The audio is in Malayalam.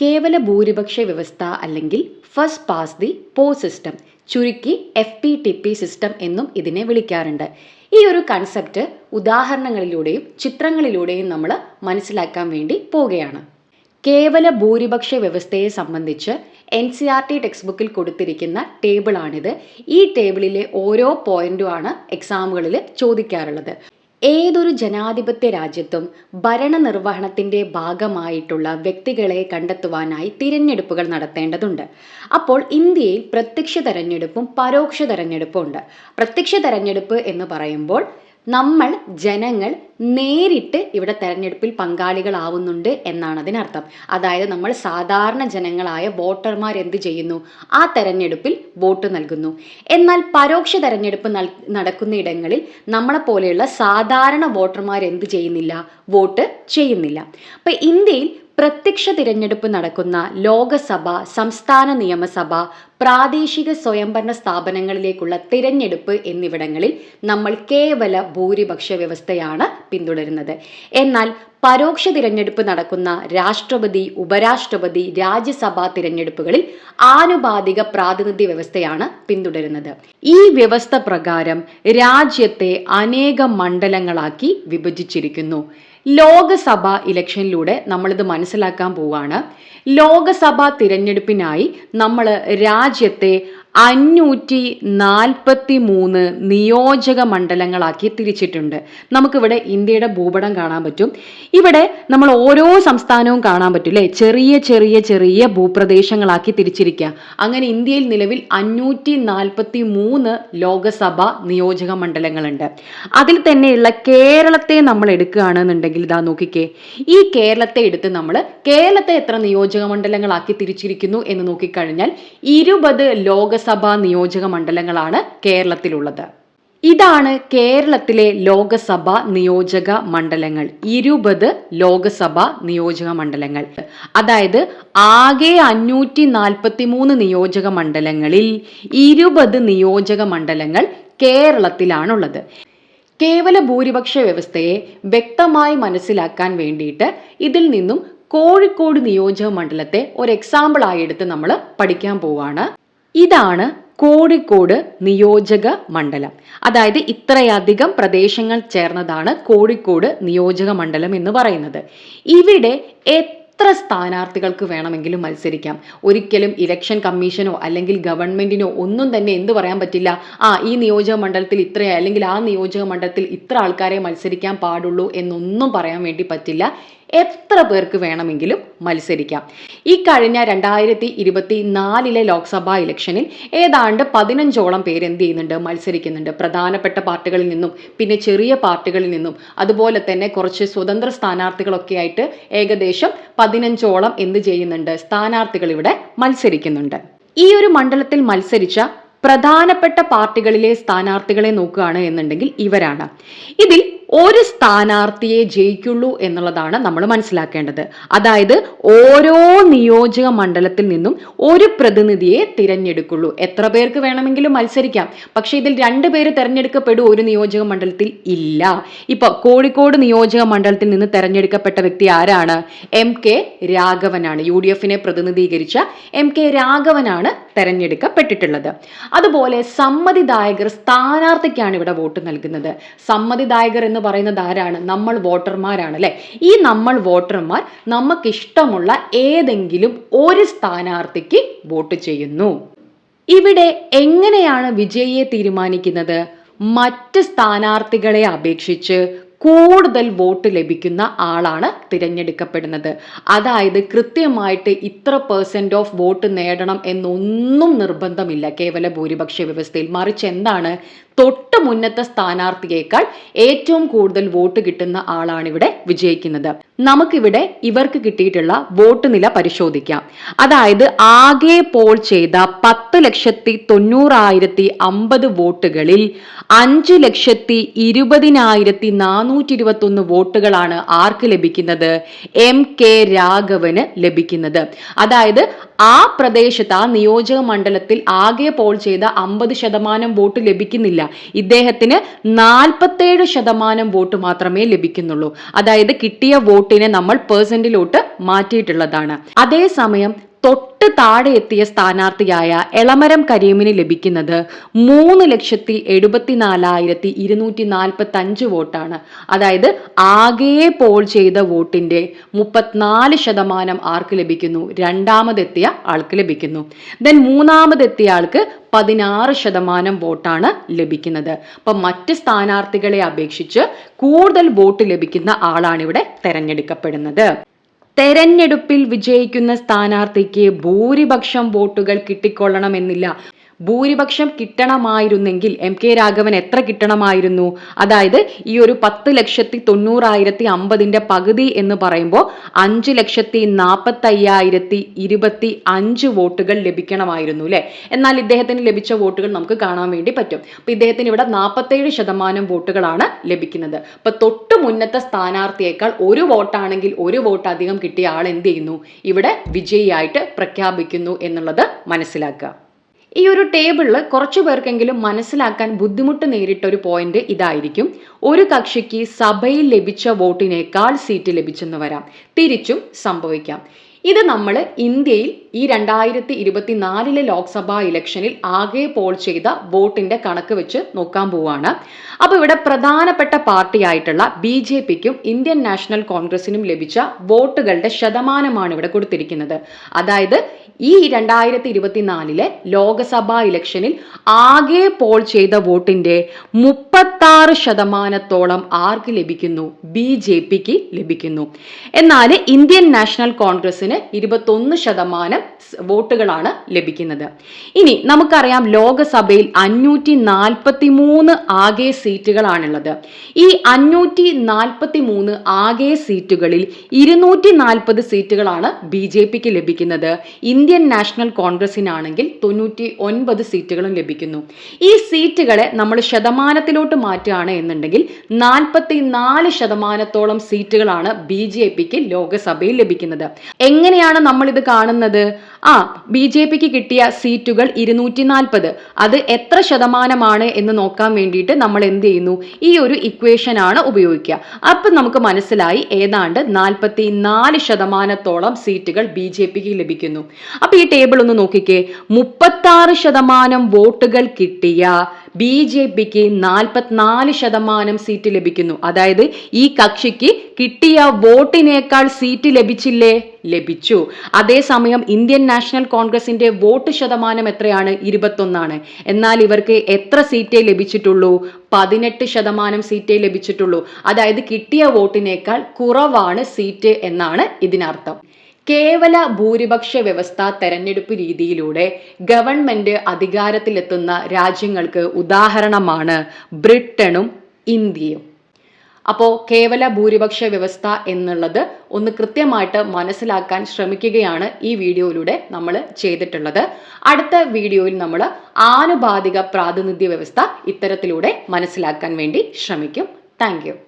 കേവല ഭൂരിപക്ഷ വ്യവസ്ഥ അല്ലെങ്കിൽ ഫസ്റ്റ് പാസ് ദി പോ സിസ്റ്റം ചുരുക്കി F P T P system എന്നും ഇതിനെ വിളിക്കാറുണ്ട്. ഈ ഒരു കൺസെപ്റ്റ് ഉദാഹരണങ്ങളിലൂടെയും ചിത്രങ്ങളിലൂടെയും നമ്മൾ മനസ്സിലാക്കാൻ വേണ്ടി പോവുകയാണ്. കേവല ഭൂരിപക്ഷ വ്യവസ്ഥയെ സംബന്ധിച്ച് N C R T text ബുക്കിൽ കൊടുത്തിരിക്കുന്ന ടേബിളാണിത് ഈ ടേബിളിലെ ഓരോ പോയിന്റുമാണ് എക്സാമുകളിൽ ചോദിക്കാറുള്ളത്. ഏതൊരു ജനാധിപത്യ രാജ്യത്തും ഭരണനിർവഹണത്തിന്റെ ഭാഗമായിട്ടുള്ള വ്യക്തികളെ കണ്ടെത്തുവാനായി തിരഞ്ഞെടുപ്പുകൾ നടത്തേണ്ടതുണ്ട്. അപ്പോൾ ഇന്ത്യയിൽ പ്രത്യക്ഷ തെരഞ്ഞെടുപ്പും പരോക്ഷ തെരഞ്ഞെടുപ്പും ഉണ്ട്. പ്രത്യക്ഷ തെരഞ്ഞെടുപ്പ് എന്ന് പറയുമ്പോൾ നമ്മൾ ജനങ്ങൾ നേരിട്ട് ഇവിടെ തെരഞ്ഞെടുപ്പിൽ പങ്കാളികളാവുന്നുണ്ട് എന്നാണ് അതിനർത്ഥം. അതായത് നമ്മൾ സാധാരണ ജനങ്ങളായ വോട്ടർമാർ എന്ത് ചെയ്യുന്നു? ആ തെരഞ്ഞെടുപ്പിൽ വോട്ട് നൽകുന്നു. എന്നാൽ പരോക്ഷ തെരഞ്ഞെടുപ്പ് നടക്കുന്ന ഇടങ്ങളിൽ നമ്മളെ പോലെയുള്ള സാധാരണ വോട്ടർമാർ എന്ത് ചെയ്യുന്നില്ല? വോട്ട് ചെയ്യുന്നില്ല. അപ്പൊ ഇന്ത്യയിൽ പ്രത്യക്ഷ തിരഞ്ഞെടുപ്പ് നടക്കുന്ന ലോകസഭ സംസ്ഥാന നിയമസഭ പ്രാദേശിക സ്വയംഭരണ സ്ഥാപനങ്ങളിലേക്കുള്ള തിരഞ്ഞെടുപ്പ് എന്നിവിടങ്ങളിൽ നമ്മൾ കേവല ഭൂരിപക്ഷ വ്യവസ്ഥയാണ് പിന്തുടരുന്നത്. എന്നാൽ പരോക്ഷ തിരഞ്ഞെടുപ്പ് നടക്കുന്ന രാഷ്ട്രപതി ഉപരാഷ്ട്രപതി രാജ്യസഭാ തിരഞ്ഞെടുപ്പുകളിൽ ആനുപാതിക പ്രാതിനിധ്യ വ്യവസ്ഥയാണ് പിന്തുടരുന്നത്. ഈ വ്യവസ്ഥ പ്രകാരം രാജ്യത്തെ അനേകം മണ്ഡലങ്ങളാക്കി വിഭജിച്ചിരിക്കുന്നു. ലോകസഭ ഇലക്ഷനിലൂടെ നമ്മളിത് മനസ്സിലാക്കാൻ പോവുകയാണ് ലോകസഭാ തിരഞ്ഞെടുപ്പിനായി നമ്മൾ രാജ്യത്തെ അഞ്ഞൂറ്റി നാൽപ്പത്തി മൂന്ന് നിയോജക മണ്ഡലങ്ങളാക്കി തിരിച്ചിട്ടുണ്ട്. നമുക്കിവിടെ ഇന്ത്യയുടെ ഭൂപടം കാണാൻ പറ്റും. ഇവിടെ നമ്മൾ ഓരോ സംസ്ഥാനവും കാണാൻ പറ്റും അല്ലേ ചെറിയ ചെറിയ ചെറിയ ഭൂപ്രദേശങ്ങളാക്കി തിരിച്ചിരിക്കുക. അങ്ങനെ ഇന്ത്യയിൽ നിലവിൽ അഞ്ഞൂറ്റി നാൽപ്പത്തി മൂന്ന് ലോകസഭ നിയോജക മണ്ഡലങ്ങളുണ്ട്. അതിൽ തന്നെയുള്ള കേരളത്തെ നമ്മൾ എടുക്കുകയാണെന്നുണ്ടെങ്കിൽ ഇതാ നോക്കിക്കേ. ഈ കേരളത്തെ എടുത്ത് നമ്മൾ കേരളത്തെ എത്ര നിയോജക മണ്ഡലങ്ങളാക്കി തിരിച്ചിരിക്കുന്നു എന്ന് നോക്കിക്കഴിഞ്ഞാൽ ഇരുപത് ലോകസഭ നിയോജക മണ്ഡലങ്ങളാണ് കേരളത്തിലുള്ളത്. ഇതാണ് കേരളത്തിലെ ലോകസഭ നിയോജക മണ്ഡലങ്ങൾ. ഇരുപത് ലോകസഭ നിയോജക മണ്ഡലങ്ങൾ. അതായത് ആകെ അഞ്ഞൂറ്റി നാൽപ്പത്തി മൂന്ന് നിയോജക മണ്ഡലങ്ങളിൽ ഇരുപത് നിയോജക മണ്ഡലങ്ങൾ കേരളത്തിലാണുള്ളത്. കേവല ഭൂരിപക്ഷ വ്യവസ്ഥയെ വ്യക്തമായി മനസ്സിലാക്കാൻ വേണ്ടിയിട്ട് ഇതിൽ നിന്നും കോഴിക്കോട് നിയോജക മണ്ഡലത്തെ ഒരു എക്സാമ്പിൾ ആയി എടുത്ത് നമ്മൾ പഠിക്കാൻ പോവാണ്. ഇതാണ് കോഴിക്കോട് നിയോജക മണ്ഡലം. അതായത് ഇത്രയധികം പ്രദേശങ്ങൾ ചേർന്നതാണ് കോഴിക്കോട് നിയോജക മണ്ഡലം എന്ന് പറയുന്നത്. ഇവിടെ എത്ര സ്ഥാനാർത്ഥികൾക്ക് വേണമെങ്കിലും മത്സരിക്കാം. ഒരിക്കലും ഇലക്ഷൻ കമ്മീഷനോ അല്ലെങ്കിൽ ഗവൺമെന്റിനോ ഒന്നും തന്നെ എന്ത് പറയാൻ പറ്റില്ല. ആ ഈ നിയോജക മണ്ഡലത്തിൽ ഇത്ര അല്ലെങ്കിൽ ആ നിയോജക മണ്ഡലത്തിൽ ഇത്ര ആൾക്കാരെ മത്സരിക്കാൻ പാടുള്ളൂ എന്നൊന്നും പറയാൻ വേണ്ടി പറ്റില്ല. എത്ര പേർക്ക് വേണമെങ്കിലും മത്സരിക്കാം. ഈ കഴിഞ്ഞ രണ്ടായിരത്തി ഇരുപത്തി നാലിലെ ലോക്സഭാ ഇലക്ഷനിൽ ഏതാണ്ട് പതിനഞ്ചോളം പേര് എന്ത് ചെയ്യുന്നുണ്ട്? മത്സരിക്കുന്നുണ്ട്. പ്രധാനപ്പെട്ട പാർട്ടികളിൽ നിന്നും പിന്നെ ചെറിയ പാർട്ടികളിൽ നിന്നും അതുപോലെ തന്നെ കുറച്ച് സ്വതന്ത്ര സ്ഥാനാർത്ഥികളൊക്കെ ആയിട്ട് ഏകദേശം പതിനഞ്ചോളം എന്ത് ചെയ്യുന്നുണ്ട്? സ്ഥാനാർത്ഥികൾ ഇവിടെ മത്സരിക്കുന്നുണ്ട്. ഈ ഒരു മണ്ഡലത്തിൽ മത്സരിച്ച പ്രധാനപ്പെട്ട പാർട്ടികളിലെ സ്ഥാനാർത്ഥികളെ നോക്കുകയാണ് എന്നുണ്ടെങ്കിൽ ഇവരാണ്. ഇതിൽ ഒരു സ്ഥാനാർത്ഥിയെ ജയിക്കുള്ളൂ എന്നുള്ളതാണ് നമ്മൾ മനസ്സിലാക്കേണ്ടത്. അതായത് ഓരോ നിയോജക മണ്ഡലത്തിൽ നിന്നും ഒരു പ്രതിനിധിയെ തിരഞ്ഞെടുക്കുള്ളൂ. എത്ര പേർക്ക് വേണമെങ്കിലും മത്സരിക്കാം. പക്ഷേ ഇതിൽ രണ്ട് പേര് തിരഞ്ഞെടുക്കപ്പെടും ഒരു നിയോജക മണ്ഡലത്തിൽ ഇല്ല. ഇപ്പൊ കോഴിക്കോട് നിയോജക മണ്ഡലത്തിൽ നിന്ന് തെരഞ്ഞെടുക്കപ്പെട്ട വ്യക്തി ആരാണ്? എം കെ രാഘവനാണ്. യു ഡി എഫിനെ പ്രതിനിധീകരിച്ച എം കെ രാഘവനാണ് തെരഞ്ഞെടുക്കപ്പെട്ടിട്ടുള്ളത്. അതുപോലെ സമ്മതിദായകർ സ്ഥാനാർത്ഥിക്കാണ് ഇവിടെ വോട്ട് നൽകുന്നത്. സമ്മതിദായകർ എന്ന് പറയുന്നത് ആരാണ്? നമ്മൾ വോട്ടർമാരാണ് അല്ലെ? ഈ നമ്മൾ വോട്ടർമാർ നമുക്ക് ഇഷ്ടമുള്ള ഏതെങ്കിലും ഒരു സ്ഥാനാർത്ഥിക്ക് വോട്ട് ചെയ്യുന്നു. ഇവിടെ എങ്ങനെയാണ് വിജയിയെ തീരുമാനിക്കുന്നത്? മറ്റ് സ്ഥാനാർത്ഥികളെ അപേക്ഷിച്ച് കൂടുതൽ വോട്ട് ലഭിക്കുന്ന ആളാണ് തിരഞ്ഞെടുക്കപ്പെടുന്നത്. അതായത് കൃത്യമായിട്ട് ഇത്ര പെർസെന്റ് ഓഫ് വോട്ട് നേടണം എന്നൊന്നും നിർബന്ധമില്ല. കേവല ഭൂരിപക്ഷ വ്യവസ്ഥയിൽ. മറിച്ച് എന്താണ്? തൊട്ട് മുന്നത്തെ സ്ഥാനാർത്ഥിയേക്കാൾ ഏറ്റവും കൂടുതൽ വോട്ട് കിട്ടുന്ന ആളാണ് ഇവിടെ വിജയിക്കുന്നത്. നമുക്കിവിടെ ഇവർക്ക് കിട്ടിയിട്ടുള്ള വോട്ട് നില പരിശോധിക്കാം. അതായത് ആകെ പോൾ ചെയ്ത പത്ത് ലക്ഷത്തി തൊണ്ണൂറായിരത്തി അമ്പത് വോട്ടുകളിൽ അഞ്ച് ലക്ഷത്തി ഇരുപതിനായിരത്തി നാനൂറ്റി ഇരുപത്തി ഒന്ന് വോട്ടുകളാണ് ആർക്ക് ലഭിക്കുന്നത്? എം കെ രാഘവന് ലഭിക്കുന്നത്. അതായത് ആ പ്രദേശത്ത് ആ നിയോജക മണ്ഡലത്തിൽ ആകെ പോൾ ചെയ്ത അമ്പത് ശതമാനം വോട്ട് ലഭിക്കുന്നില്ല. ഇദ്ദേഹത്തിന് നാൽപ്പത്തേഴ് ശതമാനം വോട്ട് മാത്രമേ ലഭിക്കുന്നുള്ളൂ. അതായത് കിട്ടിയ വോട്ടിനെ നമ്മൾ പേഴ്സന്റിലോട്ട് മാറ്റിയിട്ടുള്ളതാണ്. അതേസമയം തൊട്ട് താഴെ എത്തിയ സ്ഥാനാർത്ഥിയായ എളമരം കരീമിന് ലഭിക്കുന്നത് മൂന്ന് ലക്ഷത്തി എഴുപത്തിനാലായിരത്തി ഇരുന്നൂറ്റി നാൽപ്പത്തി അഞ്ച് വോട്ടാണ്. അതായത് ആകെ പോൾ ചെയ്ത വോട്ടിന്റെ മുപ്പത്തിനാല് ശതമാനം ആർക്ക് ലഭിക്കുന്നു? രണ്ടാമതെത്തിയ ആൾക്ക് ലഭിക്കുന്നു. ദെൻ മൂന്നാമതെത്തിയ ആൾക്ക് പതിനാറ് ശതമാനം വോട്ടാണ് ലഭിക്കുന്നത്. അപ്പൊ മറ്റ് സ്ഥാനാർത്ഥികളെ അപേക്ഷിച്ച് കൂടുതൽ വോട്ട് ലഭിക്കുന്ന ആളാണ് ഇവിടെ തെരഞ്ഞെടുക്കപ്പെടുന്നത്. തെരഞ്ഞെടുപ്പിൽ വിജയിക്കുന്ന സ്ഥാനാർത്ഥിക്ക് ഭൂരിപക്ഷം വോട്ടുകൾ കിട്ടിക്കൊള്ളണമെന്നില്ല. ഭൂരിപക്ഷം കിട്ടണമായിരുന്നെങ്കിൽ എം കെ രാഘവൻ എത്ര കിട്ടണമായിരുന്നു? അതായത് ഈ ഒരു പത്ത് ലക്ഷത്തി തൊണ്ണൂറായിരത്തി അമ്പതിന്റെ പകുതി എന്ന് പറയുമ്പോൾ അഞ്ച് ലക്ഷത്തി നാൽപ്പത്തി അയ്യായിരത്തി ഇരുപത്തി അഞ്ച് വോട്ടുകൾ ലഭിക്കണമായിരുന്നു അല്ലെ? എന്നാൽ ഇദ്ദേഹത്തിന് ലഭിച്ച വോട്ടുകൾ നമുക്ക് കാണാൻ വേണ്ടി പറ്റും. അപ്പൊ ഇദ്ദേഹത്തിന് ഇവിടെ നാൽപ്പത്തേഴ് ശതമാനം വോട്ടുകളാണ് ലഭിക്കുന്നത്. അപ്പൊ തൊട്ട് മുന്നത്തെ സ്ഥാനാർത്ഥിയേക്കാൾ ഒരു വോട്ടാണെങ്കിൽ ഒരു വോട്ട് അധികം കിട്ടിയ ആൾ എന്ത് ചെയ്യുന്നു? ഇവിടെ വിജയിയായിട്ട് പ്രഖ്യാപിക്കുന്നു എന്നുള്ളത് മനസ്സിലാക്കുക. ഈ ഒരു ടേബിളിൽ കുറച്ചു പേർക്കെങ്കിലും മനസ്സിലാക്കാൻ ബുദ്ധിമുട്ട് നേരിട്ട ഒരു പോയിന്റ് ഇതായിരിക്കും. ഒരു കക്ഷിക്ക് സഭയിൽ ലഭിച്ച വോട്ടിനേക്കാൾ സീറ്റ് ലഭിച്ചെന്ന് വരാം. തിരിച്ചും സംഭവിക്കാം. ഇത് നമ്മൾ ഇന്ത്യയിൽ ഈ രണ്ടായിരത്തി ഇരുപത്തിനാലിലെ ലോക്സഭാ ഇലക്ഷനിൽ ആകെ പോൾ ചെയ്ത വോട്ടിന്റെ കണക്ക് വെച്ച് നോക്കാൻ പോവാണ്. അപ്പോൾ ഇവിടെ പ്രധാനപ്പെട്ട പാർട്ടിയായിട്ടുള്ള ബി ജെ പിക്കും ഇന്ത്യൻ നാഷണൽ കോൺഗ്രസിനും ലഭിച്ച വോട്ടുകളുടെ ശതമാനമാണ് ഇവിടെ കൊടുത്തിരിക്കുന്നത്. അതായത് ഈ രണ്ടായിരത്തി ഇരുപത്തിനാലിലെ ലോക്സഭാ ഇലക്ഷനിൽ ആകെ പോൾ ചെയ്ത വോട്ടിന്റെ മുപ്പത്താറ് ശതമാനത്തോളം ആർക്ക് ലഭിക്കുന്നു? ബി ജെ പിക്ക് ലഭിക്കുന്നു. എന്നാൽ ഇന്ത്യൻ നാഷണൽ കോൺഗ്രസിന് ഇരുപത്തൊന്ന് ശതമാനം വോട്ടുകളാണ് ലഭിക്കുന്നത്. ഇനി നമുക്കറിയാം ലോകസഭയിൽ അഞ്ഞൂറ്റി നാൽപ്പത്തി മൂന്ന് ആകെ സീറ്റുകളാണുള്ളത്. ഈ അഞ്ഞൂറ്റി നാൽപ്പത്തി മൂന്ന് ആകെ സീറ്റുകളിൽ ഇരുന്നൂറ്റി നാൽപ്പത് സീറ്റുകളാണ് ബി ജെ പിക്ക് ലഭിക്കുന്നത്. ഇന്ത്യൻ നാഷണൽ കോൺഗ്രസിനാണെങ്കിൽ തൊണ്ണൂറ്റി ഒൻപത് സീറ്റുകളും ലഭിക്കുന്നു. ഈ സീറ്റുകളെ നമ്മൾ ശതമാനത്തിലോട്ട് മാറ്റുകയാണ് എന്നുണ്ടെങ്കിൽ നാൽപ്പത്തി നാല് ശതമാനത്തോളം സീറ്റുകളാണ് ബി ജെ പിക്ക് ലോകസഭയിൽ ലഭിക്കുന്നത്. എങ്ങനെയാണ് നമ്മൾ ഇത് കാണുന്നത്? ആ ബി ജെ പിക്ക് കിട്ടിയ സീറ്റുകൾ ഇരുന്നൂറ്റി നാൽപ്പത് അത് എത്ര ശതമാനമാണ് എന്ന് നോക്കാൻ വേണ്ടിയിട്ട് നമ്മൾ എന്ത് ചെയ്യുന്നു? ഈ ഒരു ഇക്വേഷൻ ആണ് ഉപയോഗിക്കുക. അപ്പം നമുക്ക് മനസ്സിലായി ഏതാണ്ട് നാൽപ്പത്തി നാല് ശതമാനത്തോളം സീറ്റുകൾ ബി ജെ പിക്ക് ലഭിക്കുന്നു. അപ്പൊ ഈ ടേബിൾ ഒന്ന് നോക്കിക്കേ. മുപ്പത്തി ശതമാനം വോട്ടുകൾ കിട്ടിയ ബി ജെ പിക്ക് നാൽപ്പത്തിനാല് ശതമാനം സീറ്റ് ലഭിക്കുന്നു. അതായത് ഈ കക്ഷിക്ക് കിട്ടിയ വോട്ടിനേക്കാൾ സീറ്റ് ലഭിച്ചില്ലേ? ലഭിച്ചു. അതേസമയം ഇന്ത്യൻ നാഷണൽ കോൺഗ്രസിന്റെ വോട്ട് ശതമാനം എത്രയാണ്? ഇരുപത്തൊന്നാണ്. എന്നാൽ ഇവർക്ക് എത്ര സീറ്റേ ലഭിച്ചിട്ടുള്ളൂ? പതിനെട്ട് ശതമാനം സീറ്റേ ലഭിച്ചിട്ടുള്ളൂ. അതായത് കിട്ടിയ വോട്ടിനേക്കാൾ കുറവാണ് സീറ്റ് എന്നാണ് ഇതിനർത്ഥം. കേവല ഭൂരിപക്ഷ വ്യവസ്ഥ തെരഞ്ഞെടുപ്പ് രീതിയിലൂടെ ഗവൺമെന്റ് അധികാരത്തിലെത്തുന്ന രാജ്യങ്ങൾക്ക് ഉദാഹരണമാണ് ബ്രിട്ടനും ഇന്ത്യയും. അപ്പോൾ കേവല ഭൂരിപക്ഷ വ്യവസ്ഥ എന്നുള്ളത് ഒന്ന് കൃത്യമായിട്ട് മനസ്സിലാക്കാൻ ശ്രമിക്കുകയാണ് ഈ വീഡിയോയിലൂടെ നമ്മൾ ചെയ്തിട്ടുള്ളത്. അടുത്ത വീഡിയോയിൽ നമ്മൾ ആനുപാതിക പ്രാതിനിധ്യ വ്യവസ്ഥ ഇത്തരത്തിലൂടെ മനസ്സിലാക്കാൻ വേണ്ടി ശ്രമിക്കും. താങ്ക്